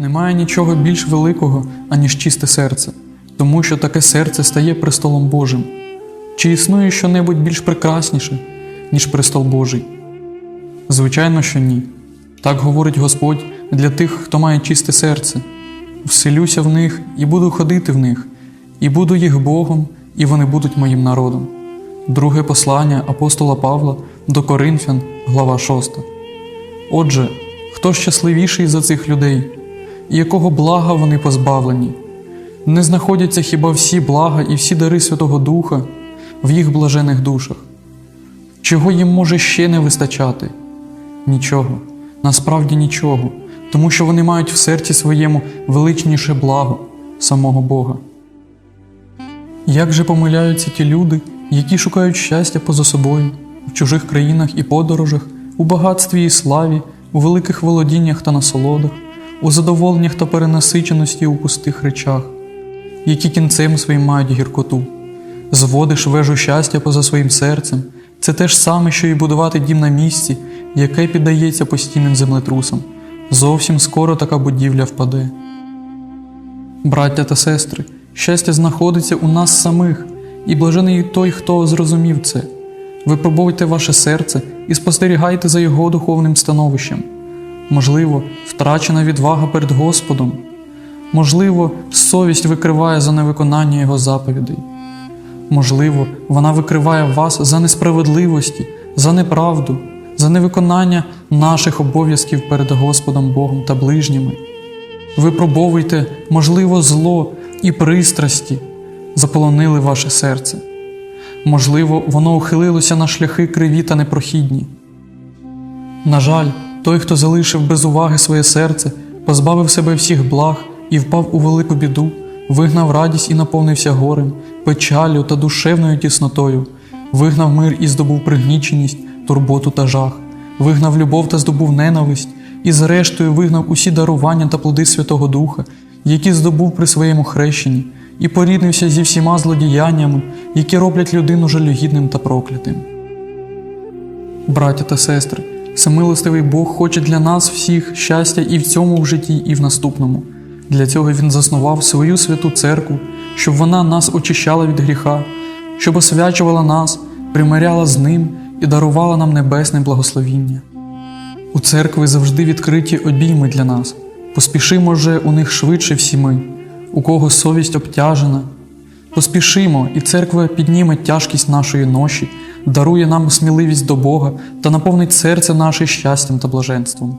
Немає нічого більш великого, аніж чисте серце, тому що таке серце стає престолом Божим. Чи існує щонебудь більш прекрасніше, ніж престол Божий? Звичайно, що ні. Так говорить Господь для тих, хто має чисте серце. Вселюся в них і буду ходити в них, і буду їх Богом, і вони будуть моїм народом. Друге послання апостола Павла до Коринфян, глава 6. Отже, хто щасливіший за цих людей, і якого блага вони позбавлені? Не знаходяться хіба всі блага і всі дари Святого Духа в їх блажених душах? Чого їм може ще не вистачати? Нічого, насправді нічого, тому що вони мають в серці своєму величніше благо самого Бога. Як же помиляються ті люди, які шукають щастя поза собою, в чужих країнах і подорожах, у багатстві і славі, у великих володіннях та насолодах, у задоволеннях та перенасиченості у пустих речах, які кінцем своїм мають гіркоту. Зводиш вежу щастя поза своїм серцем, це те ж саме, що і будувати дім на місці, яке піддається постійним землетрусам. Зовсім скоро така будівля впаде. Браття та сестри, щастя знаходиться у нас самих, і блажений той, хто зрозумів це. Випробуйте ваше серце і спостерігайте за його духовним становищем. Можливо, втрачена відвага перед Господом. Можливо, совість викриває за невиконання Його заповідей. Можливо, вона викриває вас за несправедливості, за неправду, за невиконання наших обов'язків перед Господом Богом та ближніми. Випробовуйте, можливо, зло і пристрасті заполонили ваше серце. Можливо, воно ухилилося на шляхи криві та непрохідні. На жаль, той, хто залишив без уваги своє серце, позбавив себе всіх благ і впав у велику біду, вигнав радість і наповнився горем, печалю та душевною тіснотою, вигнав мир і здобув пригніченість, турботу та жах, вигнав любов та здобув ненависть, і зрештою вигнав усі дарування та плоди Святого Духа, які здобув при своєму хрещенні, і поріднився зі всіма злодіяннями, які роблять людину жалюгідним та проклятим. Браття та сестри, всемилостивий Бог хоче для нас всіх щастя і в цьому в житті, і в наступному. Для цього Він заснував свою святу церкву, щоб вона нас очищала від гріха, щоб освячувала нас, примиряла з ним і дарувала нам небесне благословіння. У церкви завжди відкриті обійми для нас. Поспішимо же у них швидше всі ми, у кого совість обтяжена. Поспішимо, і церква підніме тяжкість нашої ноші, дарує нам сміливість до Бога та наповнить серце наше щастям та блаженством.